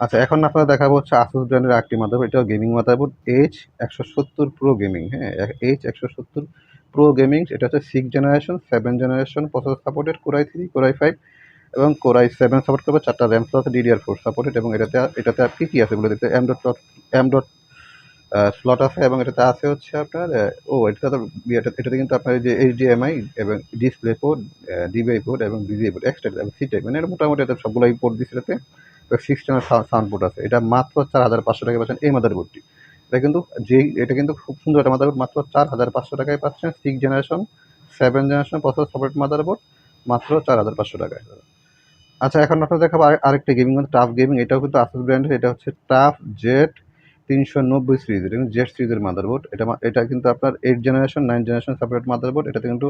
আচ্ছা এখন আপনারা দেখাবো হচ্ছে আসুস ব্র্যান্ডের একটি মাদারবোর্ড এটা গেমিং মাদারবোর্ড এইচ একশো সত্তর প্রো গেমিং হ্যাঁ এইচ একশো সত্তর প্রো গেমিং এটা হচ্ছে six generation seven generation processor supported Core i three Core i five এবং কোরাই সেভেন সাপোর্ট করবে, চারটা RAM plus DDR four supported এবং এটাতে এটাতে আর কী আছে বলে দিতে M dot M dot slot আছে এবং এটাতে আছে হচ্ছে আপনার ও, এটাতে এটাতে কিন্তু আপনার যে এইচডিএমআই এবং ডিসপ্লে পোর্ট ডিবিআই পোর্ট এবং বিজিআই পোর্ট এক্সট্রা এবং সি টাইপ মানে এটা মোটামুটি এটা সবগুলোই পোর্ট দিচ্ছে এটাতে। সিক্স চ্যানেল সাউন্ড পোর্ট আছে। এটা মাত্র চার হাজার পাঁচশো টাকায় পাচ্ছেন এই মাদারবোর্ডটি এটা কিন্তু যেই, এটা কিন্তু খুব সুন্দর একটা মাদারবোর্ড মাত্র চার হাজার পাঁচশো টাকায় পাচ্ছেন six generation seven generation processor support motherboard মাত্র চার হাজার পাঁচশো টাকায়। আচ্ছা এখন আপনার দেখাবো আরে- আরেকটা গেমিং মানে টাফ গেমিং এটাও কিন্তু আসুস ব্র্যান্ডের এটা হচ্ছে টাফ জেট তিনশো নব্বই সিরিজের এবং জেট সিরিজের মাদারবোর্ড এটা এটা কিন্তু আপনার eight generation nine generation separate motherboard এটাতে কিন্তু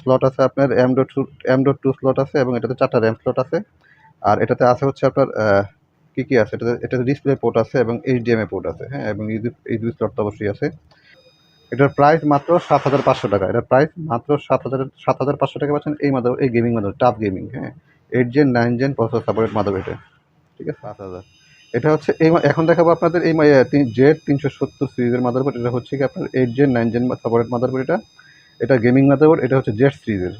স্লট আছে আপনার M dot two M dot two slot আছে এবং এটাতে চারটা র্যাম স্লট আছে। আর এটাতে আছে হচ্ছে আপনার কি কি আছে? এটাতে এটাতে ডিসপ্লে পোর্ট আছে এবং এইচডিএমএ পোর্ট আছে হ্যাঁ? এবং ইউবি স্লট তো অবশ্যই আছে। এটার প্রাইস মাত্র সাত হাজার পাঁচশো টাকা। এটার প্রাইস মাত্র সাত হাজার সাত হাজার পাঁচশো টাকা পাচ্ছেন এই মাদার, এই গেমিং মাদার টাফ গেমিং হ্যাঁ? Eight gen nine gen processor supported mother এটা। ঠিক আছে? সাত হাজার। এটা হচ্ছে এই এখন দেখাবো আপনাদের এই জেড তিনশো সত্তর সিরিজের মাদারবোর্ড। এটা হচ্ছে কি আপনার eight gen nine gen supported motherboard এটা। এটা গেমিং মাদারবোর্ড, এটা হচ্ছে জেড সিরিজের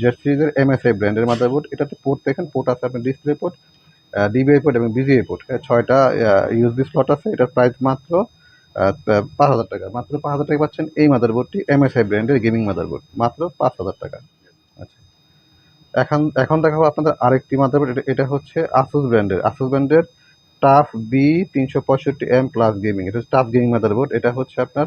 জেড সিরিজের এমএসআই ব্র্যান্ডের মাদারবোর্ড। এটাতে পোর্ট দেখেন পোর্ট আছে আপনার ডিসপ্লে পোর্ট ডিবিআই পোর্ট এবং বিজিআই পোর্ট ছয়টা ইউএসবি স্লট আছে, এটার প্রাইস মাত্র পাঁচ হাজার টাকা। মাত্র পাঁচ হাজার টাকা পাচ্ছেন এই মাদারবোর্ডটি এমএসআই ব্র্যান্ডের গেমিং মাদারবোর্ড। মাত্র পাঁচ হাজার টাকা। আচ্ছা। এখন এখন দেখাবো আপনাদের আরেকটি মাদারবোর্ড, এটা এটা হচ্ছে আসুস ব্র্যান্ডের আসুস ব্র্যান্ডের টাফ বি তিনশো পঁয়ষট্টি এম প্লাস গেমিং এটা হচ্ছে টাফ গেমিং মাদারবোর্ড। এটা হচ্ছে আপনার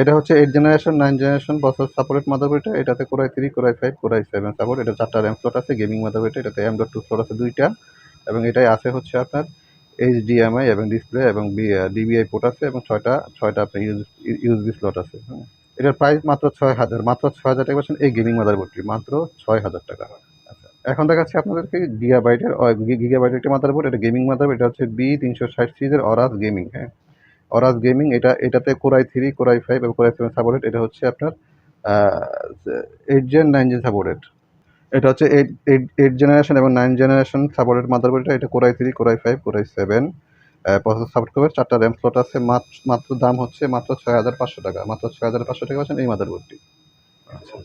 এটা হচ্ছে এইট জেনারেশন নাইন জেনারেশন বছর সাপোর্টেড মাদারবোর্ড এটা, এটাতে core i three core i five core i seven support এটা চারটা র্যাম স্লট আছে গেমিং মাদারবোর্ড এটাতে এম ডট টু স্লট আছে দুইটা, এবং এটাই আছে হচ্ছে আপনার এইচ এইচডিএমআই এবং ডিসপ্লে এবং ডিবিআই পোর্ট আছে, এবং ছয়টা ছয়টা আপনার ইউএসবি স্লট আছে এটার প্রাইস মাত্র ছয় হাজার, মাত্র ছয় হাজার টাকা পাচ্ছেন এই গেমিং মাদারবোর্ডটি, মাত্র ছয় হাজার টাকা। আচ্ছা এখন দেখাচ্ছি আপনাদেরকে গিগাবাইটের গিগাবাইটের একটা মাদারবোর্ড, এটা গেমিং মাদারবোর্ড, এটা হচ্ছে বি তিনশো ষাট সিরিজের অরাস গেমিং হ্যাঁ। অরাস গেমিং এটা, এটাতে Core i three Core i five এবং কোরাই সেভেন সাপোর্টেড এটা হচ্ছে আপনার eight gen nine gen supported এটা হচ্ছে এইট এইট এইট জেনারেশন এবং নাইন জেনারেশন সাপোর্টেড মাদারবোর্ড এটা Core i three Core i five Core i seven processor support করবে। চারটা র্যাম স্লট আছে মাত্র দাম হচ্ছে মাত্র ছয় হাজার পাঁচশো টাকা। মাত্র ছয় হাজার পাঁচশো টাকা পাচ্ছেন এই মাদারবোর্ডটি আচ্ছা।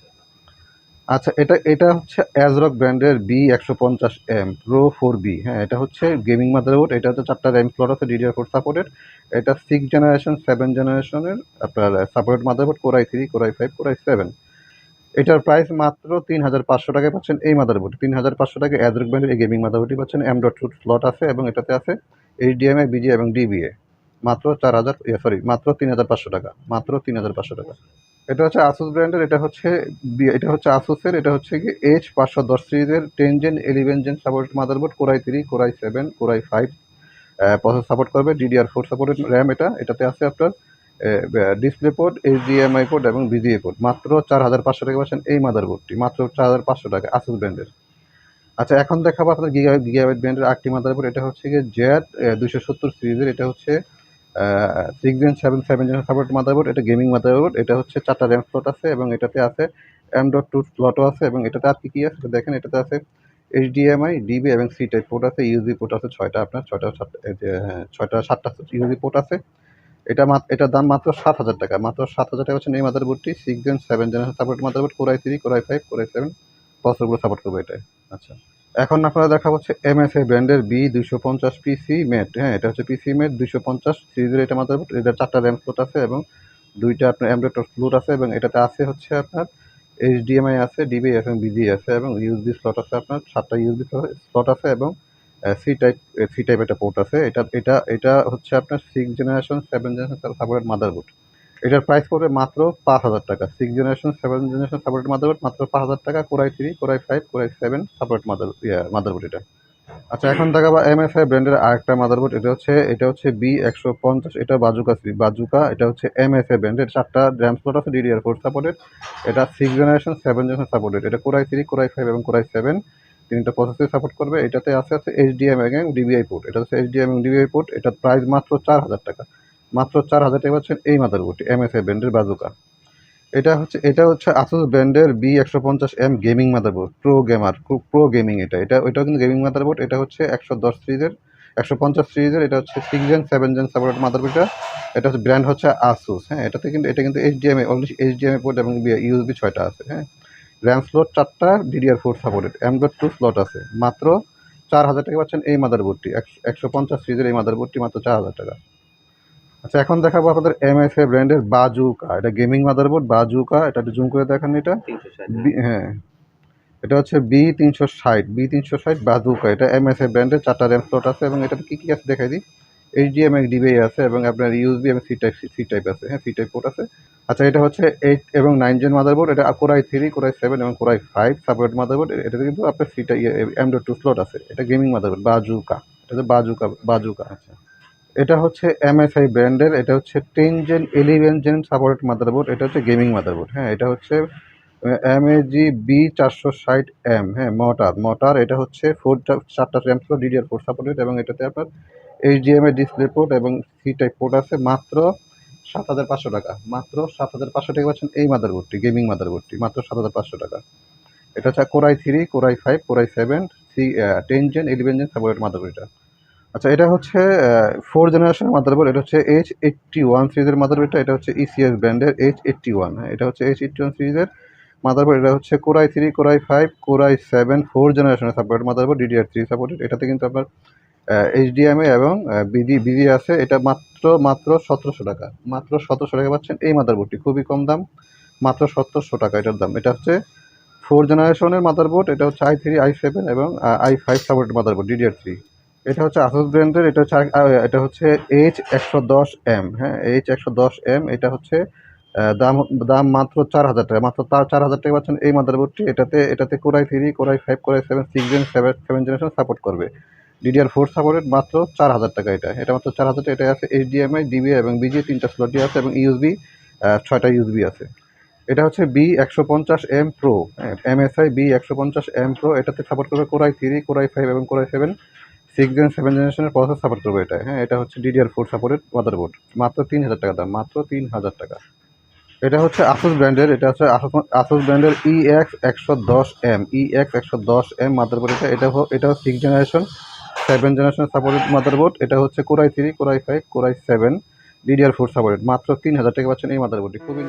আচ্ছা এটা এটা হচ্ছে অ্যাজরক ব্র্যান্ডের বি একশো পঞ্চাশ এম প্রো ফোর বি হ্যাঁ এটা হচ্ছে গেমিং মাদারবোর্ড এটা হচ্ছে চারটা র্যাম স্লট আছে ডিডিআর ফোর সাপোর্টেড এটা সিক্স জেনারেশন সেভেন জেনারেশনের আপনার supported motherboard Core i three Core i five Core i seven এটার প্রাইস মাত্র তিন হাজার পাঁচশো টাকায় পাচ্ছেন এই মাদারবোর্ড তিন হাজার পাঁচশো টাকা অ্যাজরক ব্র্যান্ডের এই গেমিং মাদারবোর্ডটি পাচ্ছেন। এম ডট টু স্লট আছে এবং এটাতে আছে এইচডিএমআই বিজি এবং ডিবিএ মাত্র চার হাজার সরি মাত্র তিন হাজার পাঁচশো টাকা, মাত্র তিন হাজার পাঁচশো টাকা। এটা হচ্ছে আসুস ব্র্যান্ডের এটা হচ্ছে এটা হচ্ছে আসুসের এটা হচ্ছে কি এইচ পাঁচশো দশ সিরিজের ten gen eleven gen support motherboard core i three core i seven core i five process support করবে ডিডিআর ফোর সাপোর্টেড র্যাম এটা, এটাতে আছে আপনার ডিসপ্লে পোর্ট এইচডিএমআই পোর্ট এবং বিজিএ পোর্ট মাত্র চার হাজার পাঁচশো টাকা পাচ্ছেন এই মাদারবোর্ডটি মাত্র চার হাজার পাঁচশো টাকা আসুস ব্র্যান্ডের আচ্ছা এখন দেখাবো আপনার গিগা গিগাবাইট ব্র্যান্ডের আটটি মাদারবোর্ড এটা হচ্ছে গিয়ে জেড দুশো সত্তর সিরিজের, এটা হচ্ছে six gen seven seven gen support motherboard এটা গেমিং মাদারবোর্ড এটা হচ্ছে চারটা র্যাম স্লট আছে এবং এটাতে আছে এম ডট টু স্লটও আছে এবং এটাতে আর কি কি আছে? দেখেন এটাতে আছে এইচডিএমআই ডিবি এবং সি টাইপ পোর্ট আছে ইউজি পোর্ট আছে ছয়টা আপনার ছয়টা সাত এই যে, হ্যাঁ ছয়টা সাতটা ইউজি পোর্ট আছে। এটা এটার দাম মাত্র সাত হাজার টাকা মাত্র সাত হাজার টাকা হচ্ছে এই মাদারবোর্ডটি six gen seven generation support motherboard Core i three Core i five Core i seven প্রসেসরগুলো support করবে এটাই আচ্ছা। এখন আপনারা দেখা হচ্ছে এম এফ এ ব্র্যান্ডের বি দুশো পঞ্চাশ পিসি মেট হ্যাঁ এটা হচ্ছে পিসি মেট দুশো পঞ্চাশ সিরিজের এটা মাদারবোর্ড এটা চারটা র্যাম স্লট আছে এবং দুইটা আপনার অ্যামডেট স্লুট আছে এবং এটাতে আছে হচ্ছে আপনার এইচডিএমআই আছে ডিবি এবং বিজি আছে এবং ইউএসবি স্লট আছে আপনার, সাতটা ইউএসবি স্লট আছে এবং সি টাইপ সি টাইপ একটা পোর্ট আছে। এটা এটা এটা হচ্ছে আপনার six generation seven generation supported motherboard এটার প্রাইস পড়বে মাত্র পাঁচ হাজার টাকা। Six generation seven generation supported motherboard মাত্র পাঁচ হাজার টাকা Core i three Core i five Core i seven support mother motherboard এটা। আচ্ছা এখন দেখাবো এমএসআই ব্র্যান্ডের আরেকটা মাদারবোর্ড এটা হচ্ছে এটা হচ্ছে বি একশো পঞ্চাশ, এটা বাজুকা সি বাজুকা এটা হচ্ছে এমএসআই ব্র্যান্ডের চারটা র্যাম স্লট আছে ডিডিআর ফোর সাপোর্টেড এটা six generation seven generation supported এটা Core i three Core i five এবং কোরাই সেভেন তিনটা প্রসেসে সাপোর্ট করবে। এটাতে আছে আছে এইচডিএম এবং ডিবিআই পোর্ট এটা হচ্ছে এইচডিএম এবং ডিবিআই পোর্ট এটার প্রাইস মাত্র চার হাজার টাকা। মাত্র চার হাজার টাকা পাচ্ছেন এই মাদারবোর্ডটি এমএসআই ব্র্যান্ডের বাজুকা এটা হচ্ছে এটা হচ্ছে আসুস ব্র্যান্ডের বি একশো পঞ্চাশ M gaming motherboard pro gamer pro gaming এটা। এটা ওইটাও কিন্তু গেমিং মাদারবোর্ড এটা হচ্ছে একশো দশ সিরিজের, একশো পঞ্চাশ সিরিজের, এটা হচ্ছে six gen seven gen supported মাদারবোর্ডটা এটা। হচ্ছে ব্র্যান্ড হচ্ছে আসুস হ্যাঁ এটাতে কিন্তু, এটা কিন্তু এইচডিএমএ অলরেডি এইচডিএমএ পোর্ট এবং ইউএসবি ছয়টা আছে হ্যাঁ। র্যাম স্লট চারটা DDR four supported M Android two slot আছে। মাত্র চার হাজার টাকা পাচ্ছেন এই মাদারবোর্ডটি একশো পঞ্চাশ সিরিজের এই মাদারবোর্ডটি মাত্র চার হাজার টাকা। আচ্ছা এখন দেখাবো আপনাদের এমএসএ ব্র্যান্ডের বাজুকা এটা গেমিং মাদারবোর্ড বাজুকা এটা একটু জুম করে দেখান এটা। বি- হ্যাঁ। এটা হচ্ছে বি তিনশো ষাট বি তিনশো ষাট বাজুকা এটা এমএসএ ব্র্যান্ডের চারটা র্যাম স্লট আছে এবং এটাতে কী কী আছে দেখাই দিই? এইচ ডি এম এক ডিবিআই আছে এবং আপনার ইউএসবি এবং সি টাইপ সি টাইপ আছে হ্যাঁ সি টাইপ পোর্ট আছে। আচ্ছা এটা হচ্ছে এইট এবং নাইন জেন মাদারবোর্ড এটা Core i three Core i seven এবং Core i five support motherboard এটাতে কিন্তু আপনার C type Android two slot আছে। এটা গেমিং মাদারবোর্ড বাজুকা এটা বাজুকা বাজুকা আচ্ছা। এটা হচ্ছে এমএসআই ব্র্যান্ডের, এটা হচ্ছে ten gen eleven gen supported motherboard, এটা হচ্ছে গেমিং মাদারবোর্ড। হ্যাঁ এটা হচ্ছে এমএজি বি চারশো ষাট এম হ্যাঁ মোটার মোটার, এটা হচ্ছে ফোর চারটা RAM slot DDR four supported এবং এটাতে আপনার এইচডিএমএ ডিসপ্লে পোর্ট এবং সি টাইপ পোর্ট আছে, মাত্র সাত হাজার পাঁচশো টাকা, মাত্র সাত হাজার পাঁচশো টাকা পাচ্ছেন এই মাদারবোর্ডটি, গেমিং মাদারবোর্ডটি, মাত্র সাত হাজার পাঁচশো টাকা। এটা হচ্ছে Core i three Core i five Core i seven C ten gen eleven gen supported motherboard এটা। আচ্ছা এটা হচ্ছে ফোর জেনারেশনের মাদারবোর্ড, এটা হচ্ছে এইচ এইটটি ওয়ান সিরিজের মাদারবোর্ডটা এটা হচ্ছে ইসিএস ব্র্যান্ডের এইচ এইটটি ওয়ান এটা হচ্ছে এইচ এইটটি ওয়ান সিরিজের মাদারবোর্ড, এটা হচ্ছে Core i three Core i five Core i seven four জেনারেশনের support motherboard DDR three supported এটাতে কিন্তু আপনার এইচডিএমএ এবং বিডি বিডি আছে, এটা মাত্র মাত্র সতেরোশো টাকা, মাত্র সতেরোশো টাকা পাচ্ছেন এই মাদারবোর্ডটি, খুবই কম দাম, মাত্র সতেরোশো টাকা এটার দাম, এটা হচ্ছে ফোর জেনারেশনের মাদারবোর্ড, এটা হচ্ছে আই থ্রি আই সেভেন এবং I five supported motherboard DDR three এটা হচ্ছে আসুস ব্র্যান্ডের, এটা হচ্ছে এটা হচ্ছে এইচ একশো দশ এম হ্যাঁ? এইচ একশো দশ এম এটা হচ্ছে দাম দাম মাত্র চার হাজার টাকা। মাত্র তার চার হাজার টাকা পাচ্ছেন এই মাদারবোর্ডটি। এটাতে এটাতে core I three core I five core I seven six gen seven seven generation support করবে। ডিডিআর ফোর সাপোর্টেড মাত্র চার হাজার টাকা এটা। এটা মাত্র চার হাজার টাকা। এটা আছে এইচডিএমআই ডিবিআই এবং বিজি তিনটা স্লটই আছে এবং ইউএসবি ছয়টা ইউএসবি আছে। এটা হচ্ছে বি একশো পঞ্চাশ এম প্রো এমএসআই বি একশো পঞ্চাশ এম প্রো এটাতে সাপোর্ট করবে core I three core I five এবং core I seven six gen seven জেনারেশনের প্রসেস সাপোর্ট করবে এটা হ্যাঁ এটা হচ্ছে ডিডিআর ফোর সাপোর্টেড মাদারবোর্ড মাত্র তিন হাজার টাকা দাম, মাত্র তিন হাজার টাকা। এটা হচ্ছে আসুস ব্র্যান্ডের এটা হচ্ছে আসুস ব্র্যান্ডের ই এক্স একশো দশ এম ই এক্স একশো দশ এম মাদারবোর্ড এটা। এটা এটা six generation seven generation supported motherboard এটা হচ্ছে core I three core I five core I seven DDR four supported মাত্র তিন হাজার টাকা পাচ্ছেন এই মাদারবোর্ডটি খুবই।